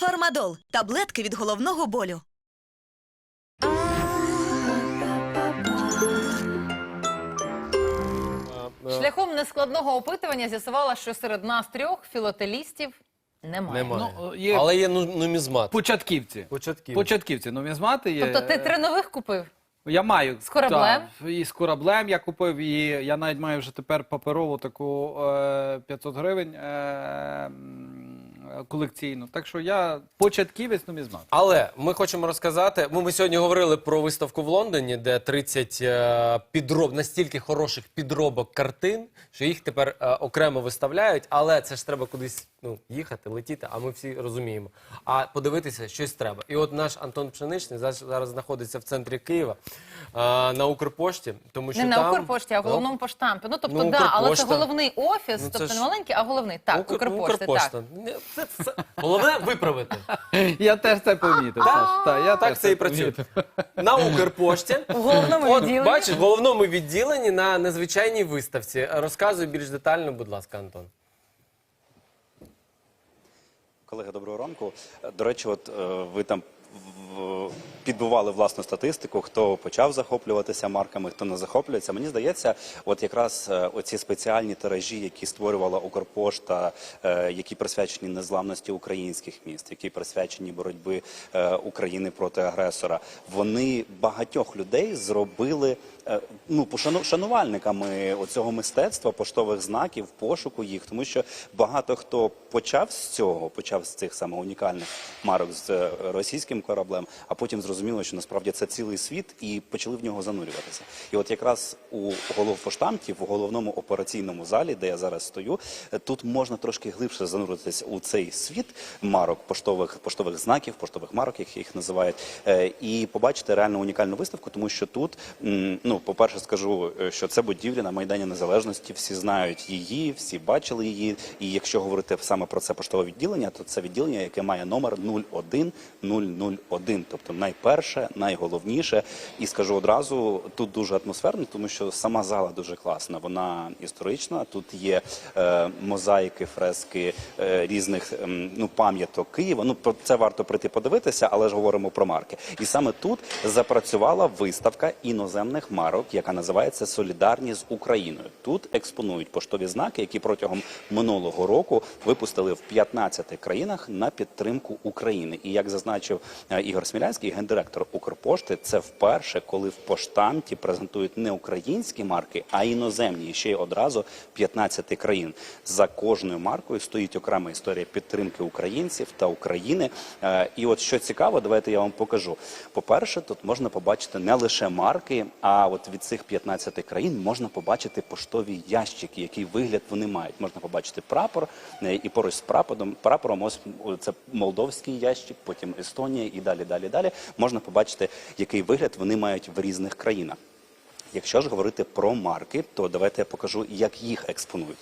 Фармадол таблетки від головного болю. Шляхом нескладного опитування з'ясувала, що серед нас трьох філателістів немає. Немає. Ну, є- Але є ну- нумізмат. Початківці. Початківці. Початківці. Нумізмати є. Тобто ти три нових купив? Я маю. З кораблем? Так, і з кораблем я купив, і я навіть маю вже тепер паперову таку е, 500 гривень е, м, колекційну. Так що я початківець нумізмат. Але ми хочемо розказати. Ми, ми сьогодні говорили про виставку в Лондоні, де 30 е, підроб настільки хороших підробок картин, що їх тепер е, окремо виставляють. Але це ж треба кудись ну, їхати, летіти. А ми всі розуміємо. А подивитися щось треба. І от наш Антон Пшеничний зараз, зараз знаходиться в центрі Києва е, на Укрпошті, тому що Не на Укрпошті, а в головному поштампі. Ну тобто, Ну, да, але це Укрпошта. головний офіс, Ну, це тобто ж- не маленький, а головний. Так, Укр- Укрпошти, Укрпошта. так. Не, Це, це, головне виправити. Я теж це помітив. Саш. Так, я Так це і працює. помітив. На Укрпошті. В головному От, відділенні. бачиш, в головному відділенні на незвичайній виставці. Розказуй більш детально, будь ласка, Антон. Колеги, доброго ранку. До речі, от е, ви там підбивали власну статистику, хто почав захоплюватися марками, хто не захоплюється. Мені здається, от якраз е, оці спеціальні тиражі, які створювала Укрпошта, е, які присвячені незламності українських міст, які присвячені боротьби е, України проти агресора, вони багатьох людей зробили ну шанувальниками оцього мистецтва, поштових знаків, пошуку їх, тому що багато хто почав з цього, почав з цих саме унікальних марок з е, російським кораблем, а потім зрозуміло, що насправді це цілий світ, і почали в нього занурюватися. І от якраз у головпоштамті, в головному операційному залі, де я зараз стою, тут можна трошки глибше зануритися у цей світ марок, поштових поштових знаків, поштових марок, як їх називають, е, і побачити реально унікальну виставку, тому що тут, ну, по-перше, скажу, е, що це будівля на Майдані Незалежності, всі знають її, всі бачили її. І якщо говорити саме про це поштове відділення, то це відділення, яке має номер 01001, тобто найперше, найголовніше. І скажу одразу, тут дуже атмосферно, тому що сама зала дуже класна. Вона історична. Тут є е, мозаїки, фрески е, різних ем, ну пам'яток Києва. Ну про це варто прийти подивитися, але ж говоримо про марки. І саме тут запрацювала виставка іноземних марок, яка називається Солідарні з Україною. Тут експонують поштові знаки, які протягом минулого року випустили в 15 країнах на підтримку України. І як зазначив е, Ігор Смілянський, гендиректор Укрпошти, це вперше, коли в поштамті презентують не українські марки, а іноземні. І ще й одразу 15 країн. За кожною маркою стоїть окрема історія підтримки українців та України. Е, І от що цікаво, давайте я вам покажу. По-перше, тут можна побачити не лише марки, а от від цих 15 країн можна побачити поштові ящики, який вигляд вони мають. Можна побачити прапор, е, і поруч з прапором, прапором ось це молдовський ящик, потім Естонія і далі, далі, далі. Можна побачити, який вигляд вони мають в різних країнах. Якщо ж говорити про марки, то давайте я покажу, як їх експонують.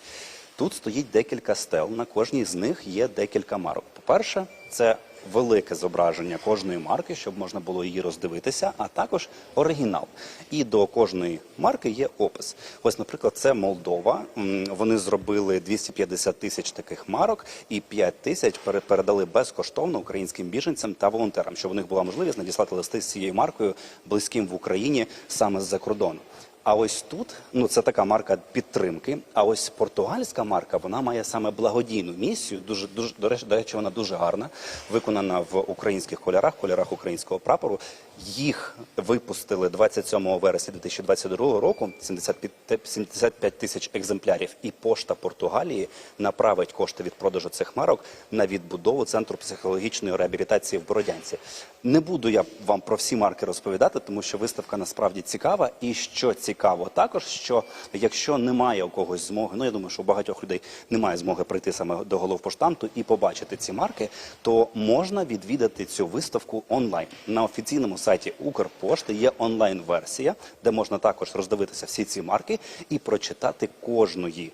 Тут стоїть декілька стел. На кожній з них є декілька марок. По-перше, це велике зображення кожної марки, щоб можна було її роздивитися, а також оригінал. І до кожної марки є опис. Ось, наприклад, це Молдова. Вони зробили 250 тисяч таких марок, і 5 тисяч пере- передали безкоштовно українським біженцям та волонтерам, щоб у них була можливість надіслати листи з цією маркою близьким в Україні саме з-за кордону. А ось тут, ну це така марка підтримки. А ось португальська марка, вона має саме благодійну місію. Дуже дуже до речі, до речі, вона дуже гарна, виконана в українських кольорах, кольорах українського прапору. Їх випустили 27 вересня 2022 року. 75 75 тисяч екземплярів. І пошта Португалії направить кошти від продажу цих марок на відбудову центру психологічної реабілітації в Бородянці. Не буду я вам про всі марки розповідати, тому що виставка насправді цікава. І що цікаво, також що якщо немає у когось змоги, ну я думаю, що у багатьох людей немає змоги прийти саме до головпоштамту і побачити ці марки, то можна відвідати цю виставку онлайн на офіційному сайті Укрпошти. Є онлайн-версія, де можна також роздивитися всі ці марки і прочитати кожної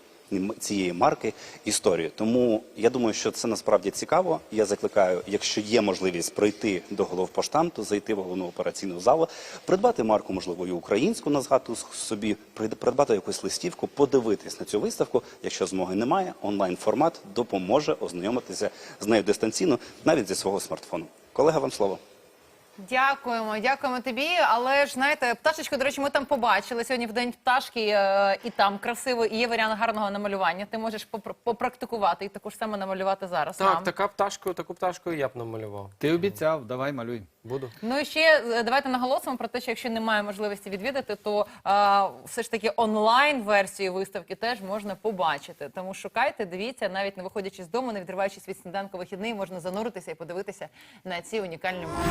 цієї марки історію. Тому я думаю, що це насправді цікаво. Я закликаю, якщо є можливість пройти до головпоштамту, зайти в головну операційну залу, придбати марку, можливо, і українську на згадку собі, прид- придбати якусь листівку, подивитись на цю виставку. Якщо змоги немає, онлайн формат допоможе ознайомитися з нею дистанційно, навіть зі свого смартфону. Колега, вам слово. Дякуємо, дякуємо тобі. Але ж знаєте, пташечку, до речі, ми там побачили сьогодні в день пташки, е, і там красиво, і є варіант гарного намалювання. Ти можеш попр- попрактикувати і ж саме намалювати зараз. Так, нам. така пташку, таку пташку я б намалював. Ти обіцяв, давай малюй. Буду. Ну і ще е, давайте наголосимо про те, що якщо немає можливості відвідати, то е, все ж таки онлайн версію виставки теж можна побачити. Тому шукайте, дивіться, навіть не виходячи з дому, не відриваючись від сніданку вихідний, можна зануритися і подивитися на ці унікальні мови.